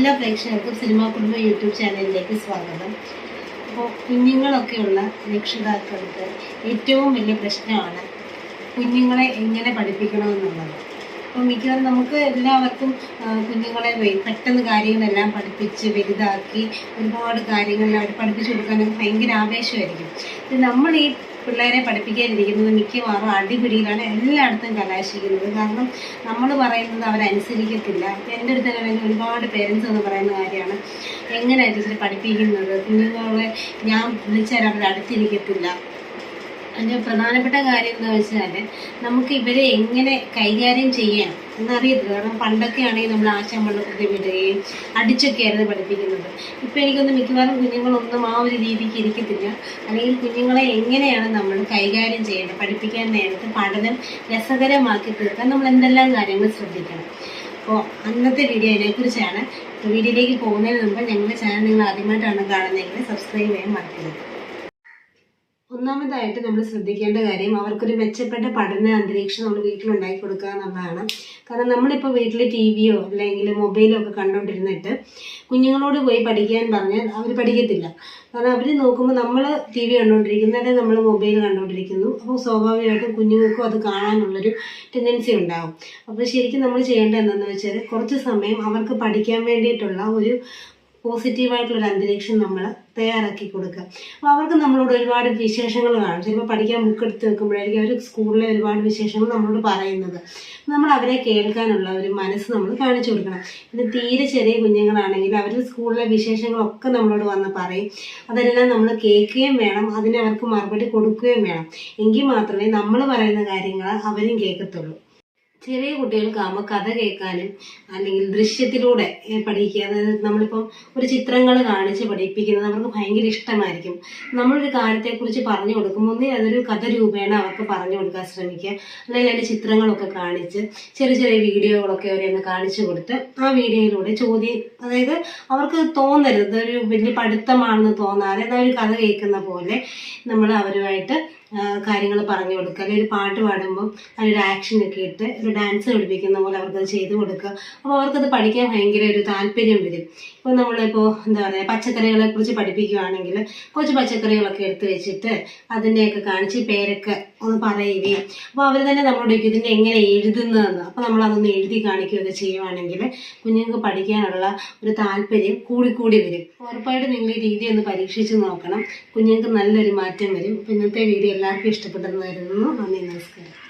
എല്ലാ പ്രേക്ഷകർക്കും സിനിമാ കുടുംബ യൂട്യൂബ് ചാനലിലേക്ക് സ്വാഗതം. അപ്പോൾ കുഞ്ഞുങ്ങളൊക്കെയുള്ള രക്ഷിതാക്കൾക്ക് ഏറ്റവും വലിയ പ്രശ്നമാണ് കുഞ്ഞുങ്ങളെ എങ്ങനെ പഠിപ്പിക്കണമെന്നുള്ളത്. മിക്കവാറും നമുക്ക് എല്ലാവർക്കും കുഞ്ഞുങ്ങളെ പെട്ടെന്ന് കാര്യങ്ങളെല്ലാം പഠിപ്പിച്ച് വലുതാക്കി ഒരുപാട് കാര്യങ്ങൾ അവർ പഠിപ്പിച്ചു കൊടുക്കാനൊക്കെ ഭയങ്കര ആവേശമായിരിക്കും. നമ്മൾ ഈ പിള്ളേരെ പഠിപ്പിക്കാനിരിക്കുന്നത് മിക്കവാറും അടിപിടിയിലാണ് എല്ലായിടത്തും കലാശിക്കുന്നത്. കാരണം നമ്മൾ പറയുന്നത് അവരനുസരിക്കത്തില്ല എന്റെ അടുത്ത് തന്നെ ഒരുപാട് പേരൻസ് എന്ന് പറയുന്ന കാര്യമാണ്. എങ്ങനെയായിരിക്കും പഠിപ്പിക്കുന്നത്? കുഞ്ഞുങ്ങളെ ഞാൻ വിളിച്ചാൽ അവരടുത്തിരിക്കത്തില്ല. അതിന്റെ പ്രധാനപ്പെട്ട കാര്യം എന്ന് വെച്ചാൽ നമുക്ക് ഇവരെ എങ്ങനെ കൈകാര്യം ചെയ്യാം എന്നറിയത്തില്ല കാരണം പണ്ടൊക്കെ ആണെങ്കിൽ നമ്മൾ ആശാൻ പണ്ടൊക്കെ വിടുകയും അടിച്ചൊക്കെയായിരുന്നു പഠിപ്പിക്കുന്നത്. ഇപ്പം എനിക്കൊന്ന് മിക്കവാറും കുഞ്ഞുങ്ങളൊന്നും ആ ഒരു രീതിക്ക് ഇരിക്കത്തില്ല. അല്ലെങ്കിൽ കുഞ്ഞുങ്ങളെ എങ്ങനെയാണ് നമ്മൾ കൈകാര്യം ചെയ്യേണ്ടത്? പഠിപ്പിക്കാൻ നേരത്ത് പഠനം രസകരമാക്കി തീർക്കാൻ നമ്മൾ എന്തെല്ലാം കാര്യങ്ങൾ ശ്രദ്ധിക്കണം. അപ്പോൾ അന്നത്തെ വീഡിയോ അതിനെക്കുറിച്ചാണ് വീഡിയോയിലേക്ക് പോകുന്നതിന് മുമ്പ് ഞങ്ങളുടെ ചാനൽ നിങ്ങൾ ആദ്യമായിട്ടാണ് കാണുന്നതെങ്കിൽ സബ്സ്ക്രൈബ് ചെയ്യാൻ മറക്കരുത്. ഒന്നാമതായിട്ട് നമ്മൾ ശ്രദ്ധിക്കേണ്ട കാര്യം അവർക്കൊരു മെച്ചപ്പെട്ട പഠന അന്തരീക്ഷം നമ്മൾ വീട്ടിലുണ്ടാക്കി കൊടുക്കുക എന്നുള്ളതാണ്. കാരണം നമ്മളിപ്പോൾ വീട്ടിൽ ടി വിയോ അല്ലെങ്കിൽ മൊബൈലോ ഒക്കെ കണ്ടുകൊണ്ടിരുന്നിട്ട് കുഞ്ഞുങ്ങളോട് പോയി പഠിക്കാൻ പറഞ്ഞാൽ അവർ പഠിക്കത്തില്ല. കാരണം അവർ നോക്കുമ്പോൾ നമ്മൾ ടി വി അല്ലെങ്കിൽ നമ്മൾ മൊബൈൽ കണ്ടുകൊണ്ടിരിക്കുന്നു അപ്പോൾ സ്വാഭാവികമായിട്ടും കുഞ്ഞുങ്ങൾക്കും അത് കാണാനുള്ളൊരു ടെൻഡൻസി ഉണ്ടാകും അപ്പോൾ ശരിക്കും നമ്മൾ ചെയ്യേണ്ടത് എന്താണെന്ന് വെച്ചാൽ കുറച്ച് സമയം അവർക്ക് പഠിക്കാൻ വേണ്ടിയിട്ടുള്ള ഒരു പോസിറ്റീവായിട്ടുള്ളൊരു അന്തരീക്ഷം നമ്മൾ തയ്യാറാക്കി കൊടുക്കുക. അപ്പോൾ അവർക്ക് നമ്മളോട് ഒരുപാട് വിശേഷങ്ങൾ കാണും. ചിലപ്പോൾ പഠിക്കാൻ ബുക്ക് എടുത്ത് വെക്കുമ്പോഴായിരിക്കും അവർ സ്കൂളിലെ ഒരുപാട് വിശേഷങ്ങൾ നമ്മളോട് പറയുന്നത്. നമ്മൾ അവരെ കേൾക്കാനുള്ള ഒരു മനസ്സ് നമ്മൾ കാണിച്ചു കൊടുക്കണം. പിന്നെ തീരെ ചെറിയ കുഞ്ഞുങ്ങളാണെങ്കിൽ അവർ സ്കൂളിലെ വിശേഷങ്ങളൊക്കെ നമ്മളോട് വന്ന് പറയും. അതെല്ലാം നമ്മൾ കേൾക്കുകയും വേണം. അതിന് അവർക്ക് മറുപടി കൊടുക്കുകയും വേണം. എങ്കിൽ മാത്രമേ നമ്മൾ പറയുന്ന കാര്യങ്ങൾ അവരും കേൾക്കത്തുള്ളൂ. ചെറിയ കുട്ടികൾക്കാകുമ്പോൾ കഥ കേൾക്കാനും അല്ലെങ്കിൽ ദൃശ്യത്തിലൂടെ പഠിക്കുക. അതായത് നമ്മളിപ്പം ഒരു ചിത്രങ്ങൾ കാണിച്ച് പഠിപ്പിക്കുന്നത് അവർക്ക് ഭയങ്കര ഇഷ്ടമായിരിക്കും. നമ്മളൊരു കാര്യത്തെക്കുറിച്ച് പറഞ്ഞു കൊടുക്കുമ്പോൾ ഒന്നേ അതൊരു കഥ രൂപേണ അവർക്ക് പറഞ്ഞു കൊടുക്കാൻ ശ്രമിക്കുക. അല്ലെങ്കിൽ അതിന്റെ ചിത്രങ്ങളൊക്കെ കാണിച്ച് ചെറിയ ചെറിയ വീഡിയോകളൊക്കെ അവരെ ഒന്ന് കാണിച്ചു കൊടുത്ത് ആ വീഡിയോയിലൂടെ ചോദ്യം അതായത് അവർക്ക് തോന്നരുത്. ഒരു വലിയ പഠിത്തമാണെന്ന് തോന്നാതെ ഒരു കഥ കേൾക്കുന്ന പോലെ നമ്മൾ അവരുമായിട്ട് കാര്യങ്ങൾ പറഞ്ഞു കൊടുക്കുക. അല്ലെങ്കിൽ ഒരു പാട്ട് പാടുമ്പോൾ അതിലൊരു ആക്ഷൻ ഒക്കെ ഇട്ട് ഒരു ഡാൻസ് കളിപ്പിക്കുന്ന പോലെ അവർക്കത് ചെയ്തു കൊടുക്കുക. അപ്പോൾ അവർക്കത് പഠിക്കാൻ ഭയങ്കര ഒരു താല്പര്യം വരും. ഇപ്പോൾ നമ്മളിപ്പോൾ എന്താ പറയുക പച്ചക്കറികളെ കുറിച്ച് പഠിപ്പിക്കുകയാണെങ്കിൽ കുറച്ച് പച്ചക്കറികളൊക്കെ എടുത്ത് വെച്ചിട്ട് അതിന്റെയൊക്കെ കാണിച്ച് പേരൊക്കെ ഒന്ന് പറയുകയും. അപ്പോൾ അവർ തന്നെ നമ്മളോട് ചോദിക്കും ഇതിന്റെ എങ്ങനെ എഴുതുന്നതെന്ന്? അപ്പോൾ നമ്മൾ അതൊന്ന് എഴുതി കാണിക്കുകയൊക്കെ ചെയ്യുവാണെങ്കിൽ കുഞ്ഞുങ്ങൾക്ക് പഠിക്കാനുള്ള ഒരു താല്പര്യം കൂടിക്കൂടി വരും. ഉറപ്പായിട്ടും നിങ്ങൾ ഈ രീതി ഒന്ന് പരീക്ഷിച്ച് നോക്കണം. കുഞ്ഞുങ്ങൾക്ക് നല്ലൊരു മാറ്റം വരും. അപ്പോൾ ഇന്നത്തെ വീഡിയോ എല്ലാവർക്കും ഇഷ്ടപ്പെട്ടെന്ന് കരുതുന്നു നന്ദി നമസ്കാരം.